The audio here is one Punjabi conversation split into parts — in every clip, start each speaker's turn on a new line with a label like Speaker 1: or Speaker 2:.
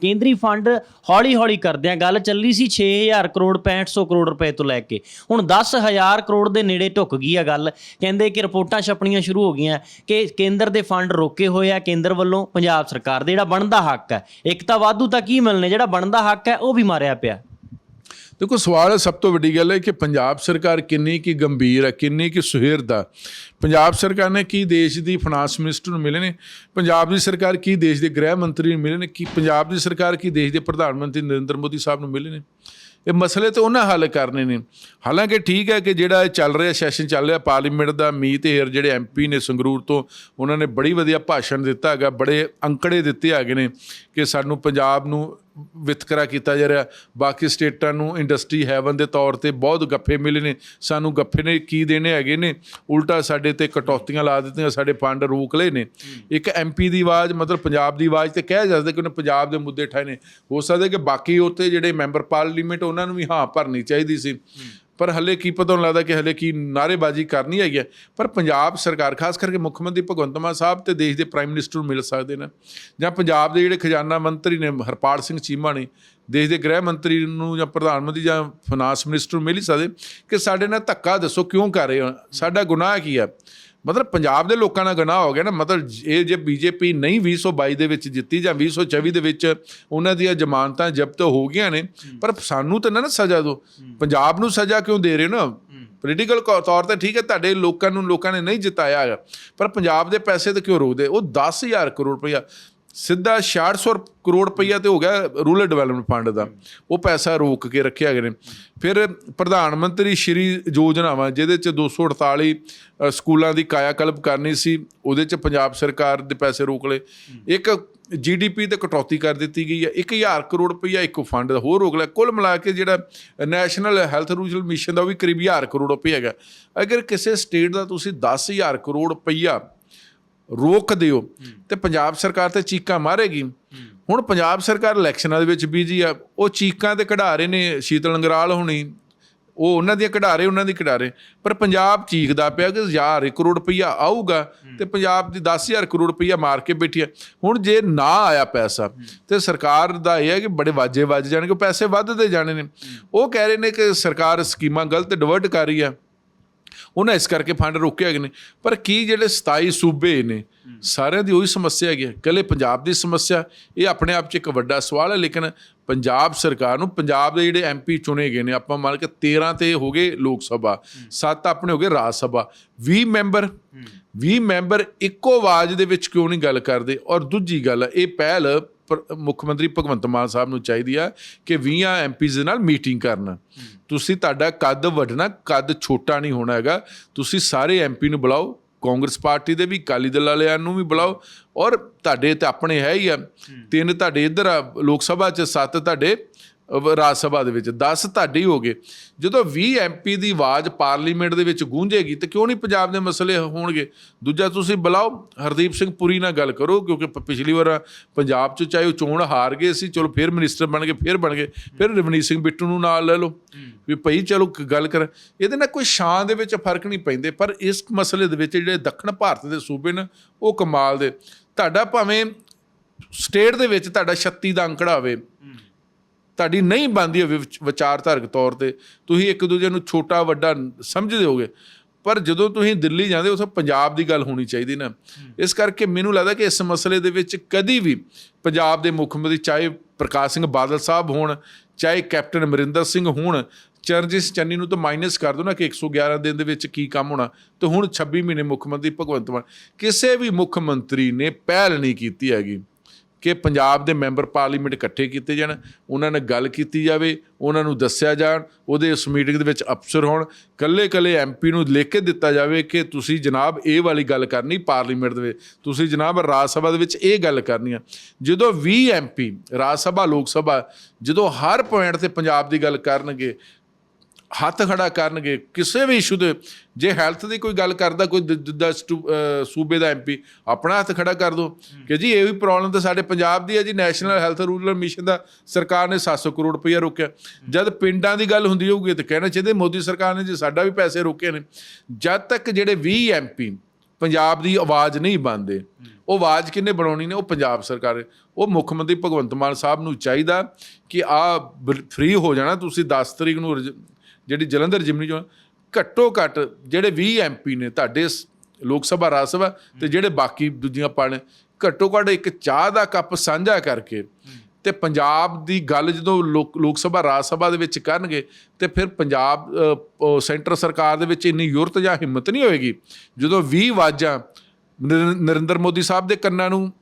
Speaker 1: ਕੇਂਦਰੀ ਫੰਡ ਹੌਲੀ-ਹੌਲੀ ਕਰਦਿਆਂ ਗੱਲ ਚੱਲੀ ਸੀ 6000 ਕਰੋੜ 6500 ਕਰੋੜ ਰੁਪਏ ਤੋਂ ਲੈ ਕੇ। ਹੁਣ 10000 ਕਰੋੜ ਦੇ ਨੇੜੇ ਢੁੱਕ ਗਈ ਆ ਗੱਲ। ਕਹਿੰਦੇ ਕਿ ਰਿਪੋਰਟਾਂ ਛਪਣੀਆਂ ਸ਼ੁਰੂ ਹੋ ਗਈਆਂ ਕਿ ਕੇਂਦਰ ਦੇ ਫੰਡ ਰੋਕੇ ਹੋਏ ਆ। ਕੇਂਦਰ ਵੱਲੋਂ ਪੰਜਾਬ ਸਰਕਾਰ ਦੇ ਜਿਹੜਾ ਬਣਦਾ ਹੱਕ ਹੈ ਇੱਕ ਤਾਂ ਵਾਧੂ ਤਾਂ ਕੀ ਮਿਲਨੇ ਜਿਹੜਾ ਬਣਦਾ ਹੱਕ ਹੈ ਉਹ ਵੀ ਮਾਰਿਆ ਪਿਆ।
Speaker 2: ਦੇਖੋ, ਸਵਾਲ ਸਭ ਤੋਂ ਵੱਡੀ ਗੱਲ ਹੈ ਕਿ ਪੰਜਾਬ ਸਰਕਾਰ ਕਿੰਨੀ ਕੀ ਗੰਭੀਰ ਹੈ, ਕਿੰਨੀ ਕੀ ਸੁਹਿਰਦ ਆ ਪੰਜਾਬ ਸਰਕਾਰ ਨੇ ਕੀ ਦੇਸ਼ ਦੀ ਫਾਈਨਾਂਸ ਮਿਨਿਸਟਰ ਨੂੰ ਮਿਲੇ ਨੇ? ਪੰਜਾਬ ਦੀ ਸਰਕਾਰ ਕੀ ਦੇਸ਼ ਦੇ ਗ੍ਰਹਿ ਮੰਤਰੀ ਨੂੰ ਮਿਲੇ ਨੇ? ਕੀ ਪੰਜਾਬ ਦੀ ਸਰਕਾਰ ਕੀ ਦੇਸ਼ ਦੇ ਪ੍ਰਧਾਨ ਮੰਤਰੀ ਨਰਿੰਦਰ ਮੋਦੀ ਸਾਹਿਬ ਨੂੰ ਮਿਲੇ ਨੇ? ਇਹ ਮਸਲੇ ਤਾਂ ਉਹਨਾਂ ਹੱਲ ਕਰਨੇ ਨੇ। ਹਾਲਾਂਕਿ ਠੀਕ ਹੈ ਕਿ ਜਿਹੜਾ ਇਹ ਚੱਲ ਰਿਹਾ, ਸੈਸ਼ਨ ਚੱਲ ਰਿਹਾ, ਪਾਰਲੀਮੈਂਟ ਦਾ ਮੀਤ ਹੇਰ ਜਿਹੜੇ ਐਮਪੀ ਨੇ ਸੰਗਰੂਰ ਤੋਂ, ਉਹਨਾਂ ਨੇ ਬੜੀ ਵਧੀਆ ਭਾਸ਼ਣ ਦਿੱਤਾ ਹੈਗਾ, ਬੜੇ ਅੰਕੜੇ ਦਿੱਤੇ ਹੈਗੇ ਨੇ ਕਿ ਸਾਨੂੰ ਪੰਜਾਬ ਨੂੰ ਵਿਤਕਰਾ ਕੀਤਾ ਜਾ ਰਿਹਾ। ਬਾਕੀ ਸਟੇਟਾਂ ਨੂੰ ਇੰਡਸਟਰੀ ਹੈਵਨ ਦੇ ਤੌਰ ਤੇ ਬਹੁਤ ਗੱਫੇ ਮਿਲੇ ਨੇ। ਸਾਨੂੰ ਗੱਫੇ ਨੇ ਕੀ ਦੇਣੇ ਹੈਗੇ ਨੇ? ਉਲਟਾ ਸਾਡੇ ਤੇ ਕਟੌਤੀਆਂ ਲਾ ਦਿੱਤੀਆਂ, ਸਾਡੇ ਫੰਡ ਰੋਕ ਲਏ ਨੇ। ਇੱਕ ਐਮਪੀ ਦੀ ਆਵਾਜ਼, ਮਤਲਬ ਪੰਜਾਬ ਦੀ ਆਵਾਜ਼ ਤੇ ਕਹਿ ਜਾਂਦਾ ਕਿ ਉਹਨੇ ਪੰਜਾਬ ਦੇ ਮੁੱਦੇ ਠਾਏ ਨੇ। ਹੋ ਸਕਦਾ ਕਿ ਬਾਕੀ ਉੱਥੇ ਜਿਹੜੇ ਮੈਂਬਰ ਪਾਰਲੀਮੈਂਟ, ਉਹਨਾਂ ਨੂੰ ਵੀ ਹਾਂ ਭਰਨੀ ਚਾਹੀਦੀ ਸੀ। ਪਰ ਹੱਲੇ ਕੀ ਪਤਾ ਨੂੰ ਲੱਗਦਾ ਕਿ ਹੱਲੇ ਕੀ ਨਾਰੇਬਾਜ਼ੀ ਕਰਨੀ ਹੈਗੀ ਹੈ। ਪਰ ਪੰਜਾਬ ਸਰਕਾਰ, ਖਾਸ ਕਰਕੇ ਮੁੱਖ ਮੰਤਰੀ ਭਗਵੰਤ ਮਾਨ ਸਾਹਿਬ ਤੇ ਦੇਸ਼ ਦੇ ਪ੍ਰਾਈਮ ਮਿਨਿਸਟਰ ਨੂੰ ਮਿਲ ਸਕਦੇ ਨੇ। ਜਾਂ ਪੰਜਾਬ ਦੇ ਜਿਹੜੇ ਖਜ਼ਾਨਾ ਮੰਤਰੀ ਨੇ, ਹਰਪਾਲ ਸਿੰਘ ਚੀਮਾ ਨੇ, ਦੇਸ਼ ਦੇ ਗ੍ਰਹਿ ਮੰਤਰੀ ਨੂੰ ਜਾਂ ਪ੍ਰਧਾਨ ਮੰਤਰੀ ਜਾਂ ਫਾਈਨਾਂਸ ਮਿਨਿਸਟਰ ਨੂੰ ਮਿਲ ਹੀ ਸਕਦੇ। ਕਿ ਸਾਡੇ ਨਾਲ ਧੱਕਾ ਦੱਸੋ, ਕਿਉਂ ਕਰ ਰਹੇ ਹੋ? ਸਾਡਾ ਗੁਨਾਹ ਕੀ ਹੈ? ਮਤਲਬ ਪੰਜਾਬ ਦੇ ਲੋਕਾਂ ਦਾ ਗੁਨਾਹ ਹੋ ਗਿਆ ਨਾ ਮਤਲਬ ਇਹ ਜੇ ਬੀਜੇਪੀ ਨਹੀਂ 2022 ਦੇ ਵਿੱਚ ਜਿੱਤੀ ਜਾਂ 2024 ਦੇ ਵਿੱਚ ਉਹਨਾਂ ਦੀਆਂ ਜ਼ਮਾਨਤਾਂ ਜ਼ਬਤ ਹੋ ਗਈਆਂ ਨੇ ਪਰ ਸਾਨੂੰ ਤਾਂ ਨਾ ਸਜ਼ਾ ਦਿਓ। ਪੰਜਾਬ ਨੂੰ ਸਜ਼ਾ ਕਿਉਂ ਦੇ ਰਹੇ ਹੋ ਨਾ? ਪੋਲੀਟੀਕਲ ਤੌਰ ਤੇ ਠੀਕ ਹੈ ਤੁਹਾਡੇ ਲੋਕਾਂ ਨੂੰ ਲੋਕਾਂ ਨੇ ਨਹੀਂ ਜਿਤਾਇਆ ਪਰ ਪੰਜਾਬ ਦੇ ਪੈਸੇ ਤੇ ਕਿਉਂ ਰੋਕਦੇ? ਉਹ 10000 ਕਰੋੜ ਰੁਪਇਆ ਸਿੱਧਾ 6600 ਕਰੋੜ ਰੁਪਈਆ ਤੇ ਹੋ ਗਿਆ ਰੂਰਲ ਡਿਵੈਲਪਮੈਂਟ ਫੰਡ ਦਾ। ਉਹ ਪੈਸਾ ਰੋਕ ਕੇ ਰੱਖਿਆ ਗਏ ਨੇ। ਫਿਰ ਪ੍ਰਧਾਨ ਮੰਤਰੀ ਸ਼੍ਰੀ ਯੋਜਨਾਵਾਂ ਜਿਹਦੇ ਚ 248 ਅ, ਸਕੂਲਾਂ ਦੀ ਕਾਇਆ ਕਲਪ ਕਰਨੀ ਸੀ ਉਹਦੇ ਚ ਪੰਜਾਬ ਸਰਕਾਰ ਦੇ ਪੈਸੇ ਰੋਕ ਲਏ। ਇੱਕ ਜੀਡੀਪੀ ਤੇ ਕਟੌਤੀ ਕਰ ਦਿੱਤੀ ਗਈ ਹੈ। 1000 ਕਰੋੜ ਰੁਪਈਆ ਇੱਕੋ ਫੰਡ ਦਾ ਹੋਰ ਰੋਕ ਲਿਆ। ਕੁੱਲ ਮਿਲਾ ਕੇ ਜਿਹੜਾ ਨੈਸ਼ਨਲ ਹੈਲਥ ਰੂਰਲ ਮਿਸ਼ਨ ਦਾ ਉਹ ਵੀ ਕਰੀਬ 1000 ਕਰੋੜ ਰੁਪਈਆ ਹੈਗਾ। ਅਗਰ ਕਿਸੇ ਸਟੇਟ ਦਾ ਤੁਸੀਂ 10000 ਕਰੋੜ ਰੁਪਈਆ ਰੋਕ ਦਿਓ। ਤੇ ਪੰਜਾਬ ਸਰਕਾਰ ਤੇ ਚੀਕਾਂ ਮਾਰੇਗੀ। ਹੁਣ ਪੰਜਾਬ ਸਰਕਾਰ ਇਲੈਕਸ਼ਨਾਂ ਦੇ ਵਿੱਚ ਬੀਜੀ ਆ। ਉਹ ਚੀਕਾਂ ਤੇ ਕਢਾ ਰਹੇ ਨੇ ਸ਼ੀਤਲ ਅੰਗਰਾਲ ਹੋਣੀ। ਉਹ ਉਹਨਾਂ ਦੀਆਂ ਕਢਾ ਰਹੇ ਉਹਨਾਂ ਦੀ ਕਢਾ ਰਹੇ ਪਰ ਪੰਜਾਬ ਚੀਕਦਾ ਪਿਆ ਕਿ 1000 ਕਰੋੜ ਰੁਪਈਆ ਆਊਗਾ ਤੇ ਪੰਜਾਬ ਦੀ 10000 ਕਰੋੜ ਰੁਪਈਆ ਮਾਰ ਕੇ ਬੈਠੀ ਆ। ਹੁਣ ਜੇ ਨਾ ਆਇਆ ਪੈਸਾ ਤੇ ਸਰਕਾਰ ਦਾ ਇਹ ਹੈ ਕਿ ਬੜੇ ਵਾਜੇ ਵੱਜ ਜਾਣਗੇ ਪੈਸੇ ਵੱਧਦੇ ਜਾਣੇ ਨੇ। ਉਹ ਕਹਿ ਰਹੇ ਨੇ ਕਿ ਸਰਕਾਰ ਸਕੀਮਾਂ ਗਲਤ ਡਿਵਰਟ ਕਰ ਰਹੀ ਆ। ਉਹਨਾਂ ਇਸ ਕਰਕੇ ਫੰਡ ਰੋਕੇ ਹੈਗੇ ਨੇ। ਪਰ ਕੀ ਜਿਹੜੇ 27 ਸੂਬੇ ਨੇ ਸਾਰਿਆਂ ਦੀ ਉਹੀ ਸਮੱਸਿਆ ਹੈਗੀ ਹੈ। ਇਕੱਲੇ ਪੰਜਾਬ ਦੀ ਸਮੱਸਿਆ ਇਹ ਆਪਣੇ ਆਪ 'ਚ ਇੱਕ ਵੱਡਾ ਸਵਾਲ ਹੈ ਲੇਕਿਨ ਪੰਜਾਬ ਸਰਕਾਰ ਨੂੰ ਪੰਜਾਬ ਦੇ ਜਿਹੜੇ ਐਮਪੀ ਚੁਣੇ ਗਏ ਨੇ ਆਪਾਂ ਮੰਨ ਕੇ 13 ਤੇ ਹੋ ਗਏ ਲੋਕ ਸਭਾ 7 ਆਪਣੇ ਹੋ ਗਏ ਰਾਜ ਸਭਾ। 20 ਮੈਂਬਰ 20 ਮੈਂਬਰ ਇੱਕੋ ਆਵਾਜ਼ ਦੇ ਵਿੱਚ ਕਿਉਂ ਨਹੀਂ ਗੱਲ ਕਰਦੇ? ਔਰ ਦੂਜੀ ਗੱਲ ਇਹ ਪਹਿਲ ਮੁੱਖ ਮੰਤਰੀ ਭਗਵੰਤ ਮਾਨ ਸਾਹਿਬ ਨੂੰ ਚਾਹੀਦੀ ਆ ਕਿ 20 ਐਮਪੀਜ਼ ਦੇ ਨਾਲ ਮੀਟਿੰਗ ਕਰਨ। ਤੁਸੀਂ ਤੁਹਾਡਾ ਕੱਦ ਵੱਢਣਾ ਕੱਦ ਛੋਟਾ ਨਹੀਂ ਹੋਣਾ ਹੈਗਾ। ਤੁਸੀਂ ਸਾਰੇ ਐਮਪੀ ਨੂੰ ਬੁਲਾਓ ਕਾਂਗਰਸ ਪਾਰਟੀ ਦੇ ਵੀ ਅਕਾਲੀ ਦਲ ਵਾਲਿਆਂ ਨੂੰ ਵੀ ਬੁਲਾਓ। ਔਰ ਤੁਹਾਡੇ ਤੇ ਆਪਣੇ ਹੈ ਹੀ ਆ। ਤਿੰਨ ਤੁਹਾਡੇ ਇੱਧਰ ਆ ਲੋਕ ਸਭਾ 'ਚ ਸੱਤ ਤੁਹਾਡੇ ਰਾਜ ਸਭਾ ਦੇ ਵਿੱਚ 10 ਤੁਹਾਡੇ ਹੀ ਗਏ। ਜਦੋਂ 20 ਐਮਪੀ ਦੀ ਆਵਾਜ਼ ਪਾਰਲੀਮੈਂਟ ਦੇ ਵਿੱਚ ਗੂੰਜੇਗੀ ਤੇ ਕਿਉਂ ਨਹੀਂ ਪੰਜਾਬ ਦੇ ਮਸਲੇ ਹੋਣਗੇ? ਦੂਜਾ ਤੁਸੀਂ ਬੁਲਾਓ ਹਰਦੀਪ ਸਿੰਘ ਪੁਰੀ ਨਾਲ ਗੱਲ ਕਰੋ ਕਿਉਂਕਿ ਪਿਛਲੀ ਵਾਰ ਪੰਜਾਬ 'ਚ ਚਾਹੇ ਉਹ ਚੋਣ ਹਾਰ ਗਏ ਸੀ ਚਲੋ ਫਿਰ ਮਿਨਿਸਟਰ ਬਣ ਗਏ ਫਿਰ ਬਣ ਗਏ ਫਿਰ ਰਵਨੀਤ ਸਿੰਘ ਬਿੱਟੂ ਨੂੰ ਨਾਲ ਲੈ ਲਓ। ਵੀ ਭਈ ਚਲੋ ਗੱਲ ਕਰ ਇਹਦੇ ਨਾਲ ਕੋਈ ਸ਼ਾਨ ਦੇ ਵਿੱਚ ਫ਼ਰਕ ਨਹੀਂ ਪੈਂਦੇ ਪਰ ਇਸ ਮਸਲੇ ਦੇ ਵਿੱਚ ਜਿਹੜੇ ਦੱਖਣ ਭਾਰਤ ਦੇ ਸੂਬੇ ਨੇ ਉਹ ਕਮਾਲ ਦੇ। ਤੁਹਾਡਾ ਭਾਵੇਂ ਸਟੇਟ ਦੇ ਵਿੱਚ ਤੁਹਾਡਾ 36 ਦਾ ਅੰਕੜਾ ਹੋਵੇ ਤੁਹਾਡੀ ਨਹੀਂ ਵਿਚ- ਵਿਚਾਰਧਾਰਕ ਤੌਰ ਤੇ ਤੁਸੀਂ ਇੱਕ ਦੂਜੇ ਨੂੰ ਛੋਟਾ ਵੱਡਾ ਸਮਝਦੇ ਹੋਗੇ। ਪਰ ਜਦੋਂ ਤੁਸੀਂ ਦਿੱਲੀ ਜਾਂਦੇ ਉੱਥੇ ਪੰਜਾਬ ਦੀ ਗੱਲ ਹੋਣੀ ਚਾਹੀਦੀ ਨਾ। ਇਸ ਕਰਕੇ ਮੈਨੂੰ ਲੱਗਦਾ ਕਿ ਇਸ ਮਸਲੇ ਦੇ ਵਿੱਚ ਕਦੀ ਵੀ ਪੰਜਾਬ ਦੇ ਮੁੱਖ ਮੰਤਰੀ ਚਾਹੇ ਪ੍ਰਕਾਸ਼ ਸਿੰਘ ਬਾਦਲ ਸਾਹਿਬ ਹੋਣ ਚਾਹੇ ਕੈਪਟਨ ਅਮਰਿੰਦਰ ਸਿੰਘ ਹੋਣ ਚਰਨਜੀਤ ਚੰਨੀ ਨੂੰ ਤਾਂ ਮਾਈਨਸ ਕਰ ਦੋ ਨਾ ਕਿ 111 ਦਿਨ ਦੇ ਵਿੱਚ ਕੀ ਕੰਮ ਹੋਣਾ। ਤੇ ਹੁਣ 26 ਮਹੀਨੇ ਮੁੱਖ ਮੰਤਰੀ ਭਗਵੰਤ ਮਾਨ ਕਿਸੇ ਵੀ ਮੁੱਖ ਮੰਤਰੀ ਨੇ ਪਹਿਲ ਨਹੀਂ ਕੀਤੀ ਹੈਗੀ। ਕਿ ਪੰਜਾਬ ਦੇ ਮੈਂਬਰ ਪਾਰਲੀਮੈਂਟ ਇਕੱਠੇ ਕੀਤੇ ਜਾਣ, ਉਹਨਾਂ ਨਾਲ ਗੱਲ ਕੀਤੀ ਜਾਵੇ, ਉਹਨਾਂ ਨੂੰ ਦੱਸਿਆ ਜਾਣ, ਉਹਦੇ ਉਸ ਮੀਟਿੰਗ ਦੇ ਵਿੱਚ ਅਫਸਰ ਹੋਣ ਕੱਲੇ ਕੱਲੇ ਐਮਪੀ ਨੂੰ ਲਿਖ ਕੇ ਦਿੱਤਾ ਜਾਵੇ ਕਿ ਤੁਸੀਂ ਜਨਾਬ ਇਹ ਵਾਲੀ ਗੱਲ ਕਰਨੀ ਪਾਰਲੀਮੈਂਟ ਦੇ ਵਿੱਚ, ਤੁਸੀਂ ਜਨਾਬ ਰਾਜ ਸਭਾ ਦੇ ਵਿੱਚ ਇਹ ਗੱਲ ਕਰਨੀ ਆ। ਜਦੋਂ 20 ਐਮਪੀ ਰਾਜ ਸਭਾ, ਲੋਕ ਸਭਾ, ਜਦੋਂ ਹਰ ਪੁਆਇੰਟ ਤੇ ਪੰਜਾਬ ਦੀ ਗੱਲ ਕਰਨਗੇ ਹੱਥ ਖੜਾ ਕਰਨਗੇ ਕਿਸੇ ਵੀ ਇਸ਼ੂ ਦੇ ਜੇ ਹੈਲਥ ਦੀ ਕੋਈ ਗੱਲ ਕਰਦਾ ਕੋਈ ਜਿੱਦਾਂ ਸੂਬੇ ਦਾ ਐਮਪੀ ਆਪਣਾ ਹੱਥ ਖੜਾ ਕਰ ਦੋ। ਕਿ ਜੀ ਇਹ ਵੀ ਪ੍ਰੋਬਲਮ ਤਾਂ ਸਾਡੇ ਪੰਜਾਬ ਦੀ ਹੈ ਜੀ ਨੈਸ਼ਨਲ ਹੈਲਥ ਰੂਰਲ ਮਿਸ਼ਨ ਦਾ ਸਰਕਾਰ ਨੇ 700 ਕਰੋੜ ਰੁਪਇਆ ਰੋਕਿਆ। ਜਦ ਪਿੰਡਾਂ ਦੀ ਗੱਲ ਹੁੰਦੀ ਹੋਊਗੀ ਤਾਂ ਕਹਿਣਾ ਚਾਹੀਦਾ ਮੋਦੀ ਸਰਕਾਰ ਨੇ ਜੀ ਸਾਡਾ ਵੀ ਪੈਸੇ ਰੋਕੇ ਨੇ। ਜਦ ਤੱਕ ਜਿਹੜੇ 20 ਐਮਪੀ ਪੰਜਾਬ ਦੀ ਆਵਾਜ਼ ਨਹੀਂ ਬਣਦੇ ਉਹ ਆਵਾਜ਼ ਕਿੰਨੇ ਬਣਾਉਣੀ ਨੇ? ਉਹ ਪੰਜਾਬ ਸਰਕਾਰ। ਉਹ ਮੁੱਖ ਮੰਤਰੀ ਭਗਵੰਤ ਮਾਨ ਸਾਹਿਬ ਨੂੰ ਚਾਹੀਦਾ ਕਿ ਆ ਫ੍ਰੀ ਹੋ ਜਾਣਾ ਤੁਸੀਂ 10 ਤਰੀਕ ਨੂੰ ਜਿਹੜੀ ਜਲੰਧਰ ਜਿਮਨੀ ਚੋਣ ਘੱਟੋ ਘੱਟ ਜਿਹੜੇ 20 ਐਮਪੀ ਨੇ ਤੁਹਾਡੇ ਲੋਕ ਸਭਾ ਰਾਜ ਸਭਾ ਤੇ ਜਿਹੜੇ ਬਾਕੀ ਦੂਜੀਆਂ ਪਾਰਟੀਆਂ ਘੱਟੋ ਘੱਟ ਇੱਕ ਚਾਹ ਦਾ ਕੱਪ ਸਾਂਝਾ ਕਰਕੇ ਤੇ ਪੰਜਾਬ ਦੀ ਗੱਲ ਜਦੋਂ ਲੋਕ ਲੋਕ ਸਭਾ ਰਾਜ ਸਭਾ ਦੇ ਵਿੱਚ ਕਰਨਗੇ ਤੇ ਫਿਰ ਪੰਜਾਬ ਸੈਂਟਰ ਸਰਕਾਰ ਦੇ ਵਿੱਚ ਇੰਨੀ ਯੁਰਤ ਜਾਂ ਹਿੰਮਤ ਨਹੀਂ ਹੋਏਗੀ। ਜਦੋਂ 20 ਆਵਾਜ਼ਾਂ ਨਰਿ- ਨਰਿੰਦਰ ਮੋਦੀ ਸਾਹਿਬ ਦੇ ਕੰਨਾਂ ਨੂੰ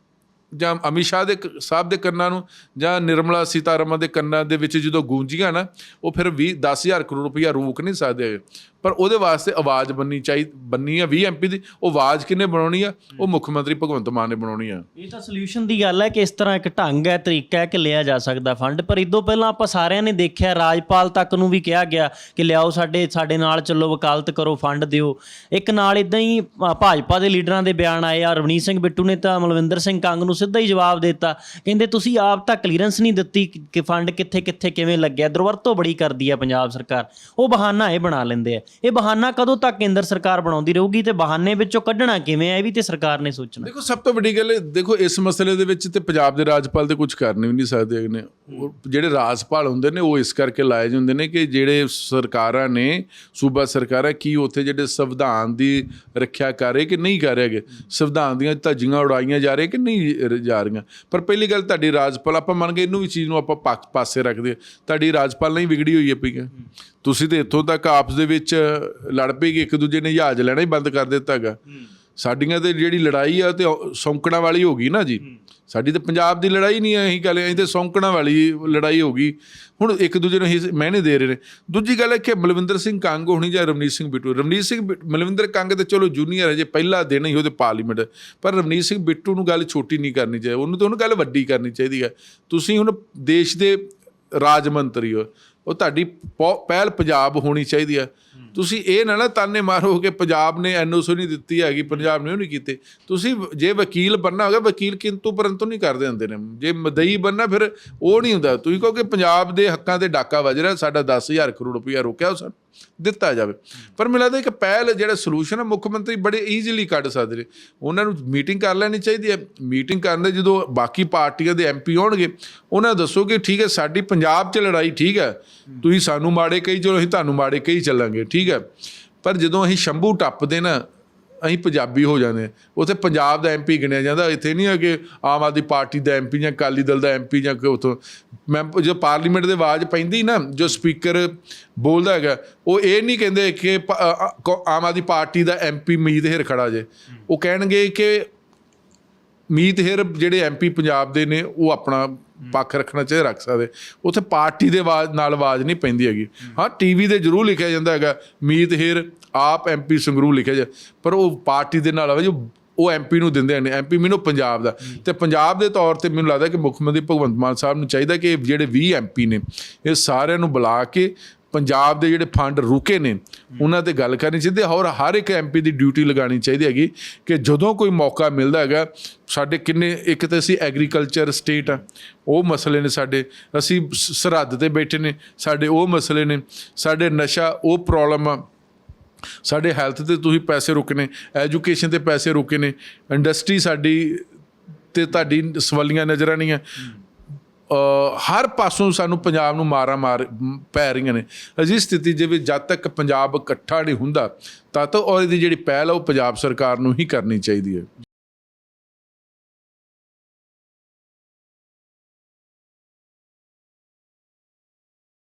Speaker 2: ਜਾਂ ਅਮਿਤ ਸ਼ਾਹ ਦੇ ਕ- ਸਾਹਿਬ ਦੇ ਕੰਨਾਂ ਨੂੰ ਜਾਂ ਨਿਰਮਲਾ ਸੀਤਾਰਮਨ ਦੇ ਕੰਨਾਂ ਦੇ ਵਿੱਚ ਜਦੋਂ ਗੂੰਜੀਆਂ ਨਾ, ਉਹ ਫਿਰ 20 10000 ਕਰੋੜ ਰੁਪਇਆ ਰੋਕ ਨਹੀਂ ਸਕਦੇ ਪਰ ਉਹਦੇ ਵਾਸਤੇ ਆਵਾਜ਼ ਬੰਨੀ ਚਾਹੀਦੀ ਬੰਨੀ ਆ 20 ਐਮਪੀ ਦੀ, ਉਹ ਆਵਾਜ਼ ਕਿੰਨੇ ਬਣਾਉਣੀ ਆ? ਉਹ ਮੁੱਖ ਮੰਤਰੀ ਭਗਵੰਤ ਮਾਨ ਨੇ ਬਣਾਉਣੀ ਆ।
Speaker 1: ਇਹ ਤਾਂ ਸੋਲੂਸ਼ਨ ਦੀ ਗੱਲ ਹੈ ਕਿ ਇਸ ਤਰ੍ਹਾਂ ਇੱਕ ਢੰਗ ਹੈ, ਤਰੀਕਾ ਹੈ ਕਿ ਲਿਆ ਜਾ ਸਕਦਾ ਫੰਡ ਪਰ ਇਦੋਂ ਪਹਿਲਾਂ ਆਪਾਂ ਸਾਰਿਆਂ ਨੇ ਦੇਖਿਆ, ਰਾਜਪਾਲ ਤੱਕ ਨੂੰ ਵੀ ਕਿਹਾ ਗਿਆ ਕਿ ਲਿਆਓ ਸਾਡੇ ਸਾਡੇ ਨਾਲ ਚੱਲੋ, ਵਕਾਲਤ ਕਰੋ ਫੰਡ ਦਿਓ। ਇੱਕ ਨਾਲ ਇਦਾਂ ਹੀ ਭਾਜਪਾ ਦੇ ਲੀਡਰਾਂ ਦੇ ਬਿਆਨ ਆਏ ਆ, ਰਵਨੀਤ ਸਿੰਘ ਬਿੱਟੂ ਨੇ ਤਾਂ ਮਲਵਿੰਦਰ ਸਿੰਘ ਕੰਗ ਨੂੰ ਸਿੱਧਾ ਹੀ ਜਵਾਬ ਦਿੱਤਾ। ਕਹਿੰਦੇ, ਤੁਸੀਂ ਆਪ ਤਾਂ ਕਲੀਅਰੈਂਸ ਨਹੀਂ ਦਿੱਤੀ ਕਿ- ਫੰਡ ਕਿੱਥੇ ਕਿੱਥੇ ਕਿਵੇਂ ਲੱਗਿਆ? ਦੁਰਵਰਤੋਂ ਬੜੀ ਕਰਦੀ ਹੈ ਪੰਜਾਬ ਸਰਕਾਰ। ਉਹ ਬਹਾਨਾ ਇਹ ਬਣਾ ਲੈਂਦੇ ਆ। ਇਹ ਬਹਾਨਾ ਕਦੋਂ ਤੱਕ ਕੇਂਦਰ ਸਰਕਾਰ ਬਣਾਉਂਦੀ ਰਹੂਗੀ ਤੇ ਬਹਾਨੇ ਵਿੱਚੋਂ ਕੱਢਣਾ ਕਿਵੇਂ ਹੈ, ਇਹ ਵੀ ਤੇ ਸਰਕਾਰ ਨੇ ਸੋਚਣਾ।
Speaker 2: ਦੇਖੋ, ਸਭ ਤੋਂ ਵੱਡੀ ਗੱਲ, ਦੇਖੋ, ਇਸ ਮਸਲੇ ਦੇ ਵਿੱਚ ਤੇ ਪੰਜਾਬ ਦੇ ਰਾਜਪਾਲ ਤੇ ਕੁਝ ਕਰ ਵੀ ਨਹੀਂ ਸਕਦੇ ਨੇ। ਉਹ ਜਿਹੜੇ ਰਾਜਪਾਲ ਹੁੰਦੇ ਨੇ, ਉਹ ਇਸ ਕਰਕੇ ਲਾਏ ਜਾਂਦੇ ਨੇ ਕਿ ਜਿਹੜੇ ਸਰਕਾਰਾਂ ਨੇ, ਸੂਬਾ ਸਰਕਾਰਾਂ, ਕੀ ਉੱਥੇ ਜਿਹੜੇ ਸੰਵਿਧਾਨ ਦੀ ਰੱਖਿਆ ਕਰ ਰਹੇ ਕਿ ਨਹੀਂ ਕਰ ਰਹੇਗੇ ਸੰਵਿਧਾਨ ਦੀਆਂ ਧੱਜੀਆਂ ਉਡਾਈਆਂ ਜਾ ਰਹੀਆਂ ਕਿ ਨਹੀਂ ਜਾ ਰਹੀਆਂ? ਪਰ ਪਹਿਲੀ ਗੱਲ, ਤੁਹਾਡੀ ਰਾਜਪਾਲ, ਆਪਾਂ ਮੰਨ ਗਏ ਇਹਨੂੰ ਵੀ ਚੀਜ਼ ਨੂੰ ਆਪਾਂ ਪਾਸੇ ਰੱਖਦੇ ਹਾਂ। ਤੁਹਾਡੀ ਰਾਜਪਾਲ ਨਹੀਂ ਵਿਗੜੀ ਹੋਈ ਹੈ ਪਈ ਤੁਸੀਂ ਤੇ ਇੱਥੋਂ ਤੱਕ ਆਪਸ ਦੇ ਵਿੱਚ ਲੜ ਪਏ ਕਿ ਇੱਕ ਦੂਜੇ ਨੇ ਜਹਾਜ਼ ਲੈਣਾ ਹੀ ਬੰਦ ਕਰ ਦਿੱਤਾ ਹੈਗਾ। ਸਾਡੀਆਂ ਤੇ ਜਿਹੜੀ ਲੜਾਈ ਆ ਤੇ ਸੌਂਕਣਾ ਵਾਲੀ ਹੋ ਗਈ ਨਾ ਜੀ। ਸਾਡੀ ਤੇ ਪੰਜਾਬ ਦੀ ਲੜਾਈ ਨਹੀਂ ਹੈ ਇਹੀ ਗੱਲ ਅਸੀਂ ਤੇ ਸੌਂਕਣਾ ਵਾਲੀ ਲੜਾਈ ਹੋ ਗਈ। ਹੁਣ ਇੱਕ ਦੂਜੇ ਨੂੰ ਹੀ ਮਹਿਨੇ ਦੇ ਰਹੇ ਨੇ। ਦੂਜੀ ਗੱਲ ਹੈ ਕਿ ਮਲਵਿੰਦਰ ਸਿੰਘ ਕੰਗ ਹੋਣੀ ਜਾਂ ਰਵਨੀਤ ਸਿੰਘ ਬਿੱਟੂ ਰਵਨੀਤ ਸਿੰਘ ਮਲਵਿੰਦਰ ਕੰਗ ਤੇ ਚਲੋ ਜੂਨੀਅਰ ਹੈ ਜੇ ਪਹਿਲਾ ਦਿਨ ਹੀ ਉਹਦੇ ਪਾਰਲੀਮੈਂਟ ਪਰ ਰਵਨੀਤ ਸਿੰਘ ਬਿੱਟੂ ਨੂੰ ਗੱਲ ਛੋਟੀ ਨਹੀਂ ਕਰਨੀ ਚਾਹੀਦੀ ਉਹਨੂੰ ਤਾਂ ਉਹਨੂੰ ਗੱਲ ਵੱਡੀ ਕਰਨੀ ਚਾਹੀਦੀ ਹੈ। ਤੁਸੀਂ ਹੁਣ ਦੇਸ਼ ਦੇ ਰਾਜ ਮੰਤਰੀ ਹੋ ਉਹ ਤੁਹਾਡੀ ਪਹਿਲ ਪੰਜਾਬ ਹੋਣੀ ਚਾਹੀਦੀ ਹੈ। ਤੁਸੀਂ ਇਹ ਨਾ ਨਾ ਤਾਨੇ ਮਾਰੋ ਕਿ ਪੰਜਾਬ ਨੇ ਐਨਓਸੀ ਨਹੀਂ ਦਿੱਤੀ ਹੈਗੀ, ਪੰਜਾਬ ਨੇ ਉਹ ਨਹੀਂ ਕੀਤੇ। ਤੁਸੀਂ ਜੇ ਵਕੀਲ ਬੰਨਾ ਹੋਗਾ, ਵਕੀਲ ਕਿੰਤੂ ਪਰੰਤੂ ਨਹੀਂ ਕਰਦੇ ਹੁੰਦੇ ਨੇ। ਜੇ ਮਦਈ ਬੰਨਾ ਫਿਰ ਉਹ ਨਹੀਂ ਹੁੰਦਾ। ਤੁਸੀਂ ਕਹੋ ਕਿ ਪੰਜਾਬ ਦੇ ਹੱਕਾਂ ਤੇ ਡਾਕਾ ਵੱਜ ਰਿਹਾ, ਸਾਡਾ 10000 ਕਰੋੜ ਰੁਪਇਆ ਰੋਕਿਆ ਉਹ ਸਾਨੂੰ ਦਿੱਤਾ ਜਾਵੇ। ਪਰ ਮੈਨੂੰ ਲੱਗਦਾ ਇੱਕ ਪਹਿਲ ਜਿਹੜਾ ਸੋਲੂਸ਼ਨ ਹੈ ਮੁੱਖ ਮੰਤਰੀ ਬੜੇ ਈਜ਼ੀਲੀ ਕੱਢ ਸਕਦੇ ਨੇ। ਉਹਨਾਂ ਨੂੰ ਮੀਟਿੰਗ ਕਰ ਲੈਣੀ ਚਾਹੀਦੀ ਹੈ। ਮੀਟਿੰਗ ਕਰਨ ਦੇ ਜਦੋਂ ਬਾਕੀ ਪਾਰਟੀਆਂ ਦੇ ਐਮਪੀ ਆਉਣਗੇ, ਉਹਨਾਂ ਦੱਸੋ ਕਿ ਠੀਕ ਹੈ, ਸਾਡੀ ਪੰਜਾਬ 'ਚ ਲੜਾਈ ਠੀਕ ਹੈ। ਤੁਸੀਂ ਸਾਨੂੰ ਮਾੜੇ ਕਹੀ, ਚਲੋ ਅਸੀਂ ਤੁਹਾਨੂੰ ਮਾੜੇ ਕਹੀ ਚੱਲਾਂਗੇ, ਠੀਕ ਹੈ। ਪਰ ਜਦੋਂ ਅਸੀਂ ਸ਼ੰਭੂ ਟੱਪਦੇ ਨਾ ਅਸੀਂ ਪੰਜਾਬੀ ਹੋ ਜਾਂਦੇ ਹਾਂ। ਉੱਥੇ ਪੰਜਾਬ ਦਾ ਐਮਪੀ ਗਿਣਿਆ ਜਾਂਦਾ। ਇੱਥੇ ਨਹੀਂ ਹੈ ਕਿ ਆਮ ਆਦਮੀ ਪਾਰਟੀ ਦਾ ਐਮਪੀ ਜਾਂ ਅਕਾਲੀ ਦਲ ਦਾ ਐਮਪੀ ਜਾਂ ਕੋਈ ਉਥੋਂ। ਮੈਂ ਜੋ ਪਾਰਲੀਮੈਂਟ ਦੇ ਆਵਾਜ਼ ਪੈਂਦੀ ਨਾ ਜੋ ਸਪੀਕਰ ਬੋਲਦਾ ਹੈਗਾ ਉਹ ਇਹ ਨਹੀਂ ਕਹਿੰਦੇ ਕਿ ਕੋ- ਆਮ ਆਦਮੀ ਪਾਰਟੀ ਦਾ ਐਮਪੀ ਮੀਤ ਹੇਰ ਖੜਾ ਜੇ। ਉਹ ਕਹਿਣਗੇ ਕਿ ਮੀਤ ਹੇਰ ਜਿਹੜੇ ਐਮਪੀ ਪੰਜਾਬ ਦੇ ਨੇ ਉਹ ਆਪਣਾ ਪੱਖ ਰੱਖਣਾ ਚਾਹੀਦਾ ਰੱਖ ਸਕਦੇ। ਉੱਥੇ ਪਾਰਟੀ ਦੇ ਆਵਾਜ਼ ਨਾਲ ਆਵਾਜ਼ ਨਹੀਂ ਪੈਂਦੀ ਹੈਗੀ। ਹਾਂ। ਟੀਵੀ ਤੇ ਜ਼ਰੂਰ ਲਿਖਿਆ ਜਾਂਦਾ ਹੈਗਾ ਮੀਤ ਹੇਰ ਆਪ ਐਮਪੀ ਸੰਗਰੂਰ ਲਿਖਿਆ ਜਾ ਪਰ ਉਹ ਪਾਰਟੀ ਦੇ ਨਾਲ ਆਵੇ ਜੋ ਉਹ ਐਮਪੀ ਨੂੰ ਦਿੰਦੇ ਨੇ ਐਮਪੀ ਮੈਨੂੰ ਪੰਜਾਬ ਦਾ। ਤੇ ਪੰਜਾਬ ਦੇ ਤੌਰ ਤੇ ਮੈਨੂੰ ਲੱਗਦਾ ਕਿ ਮੁੱਖ ਮੰਤਰੀ ਭਗਵੰਤ ਮਾਨ ਸਾਹਿਬ ਨੂੰ ਚਾਹੀਦਾ ਕਿ ਜਿਹੜੇ 20 ਐਮਪੀ ਨੇ ਇਹ ਸਾਰਿਆਂ ਨੂੰ ਬੁਲਾ ਕੇ ਪੰਜਾਬ ਦੇ ਜਿਹੜੇ ਫੰਡ ਰੁਕੇ ਨੇ ਉਹਨਾਂ ਤੇ ਗੱਲ ਕਰਨੀ ਚਾਹੀਦੀ ਹੈ। ਔਰ ਹਰ ਇੱਕ ਐਮਪੀ ਦੀ ਡਿਊਟੀ ਲਗਾਉਣੀ ਚਾਹੀਦੀ ਹੈਗੀ ਕਿ ਜਦੋਂ ਕੋਈ ਮੌਕਾ ਮਿਲਦਾ ਹੈਗਾ ਸਾਡੇ ਕਿੰਨੇ ਇੱਕ ਤਾਂ ਅਸੀਂ ਐਗਰੀਕਲਚਰ ਸਟੇਟ ਆ ਉਹ ਮਸਲੇ ਨੇ ਸਾਡੇ ਅਸੀਂ ਸਰਹੱਦ ਤੇ ਬੈਠੇ ਨੇ ਸਾਡੇ ਉਹ ਮਸਲੇ ਨੇ ਸਾਡੇ ਨਸ਼ਾ ਉਹ ਪ੍ਰੋਬਲਮ ਆ ਸਾਡੇ ਹੈਲਥ ਤੇ ਤੁਸੀਂ ਪੈਸੇ ਰੁਕੇ ਨੇ ਐਜੂਕੇਸ਼ਨ ਤੇ ਪੈਸੇ ਰੁਕੇ ਨੇ ਇੰਡਸਟਰੀ ਸਾਡੀ ਤੇ ਤੁਹਾਡੀ ਸਵਾਲੀਆਂ ਨਜ਼ਰ ਆਉਣੀਆਂ ਅ ਹਰ ਪਾਸੋਂ ਸਾਨੂੰ ਪੰਜਾਬ ਨੂੰ ਮਾਰਾਂ ਮਾਰ ਪੈ ਰਹੀਆਂ ਨੇ। ਅਜੀ ਸਥਿਤੀ ਜੇ ਵੀ ਜਦ ਤੱਕ ਪੰਜਾਬ ਇਕੱਠਾ ਨਹੀਂ ਹੁੰਦਾ ਤਦ ਤੱਕ ਇਹਦੀ ਜਿਹੜੀ ਪਹਿਲ ਆ ਉਹ ਪੰਜਾਬ ਸਰਕਾਰ ਨੂੰ ਹੀ ਕਰਨੀ ਚਾਹੀਦੀ ਹੈ।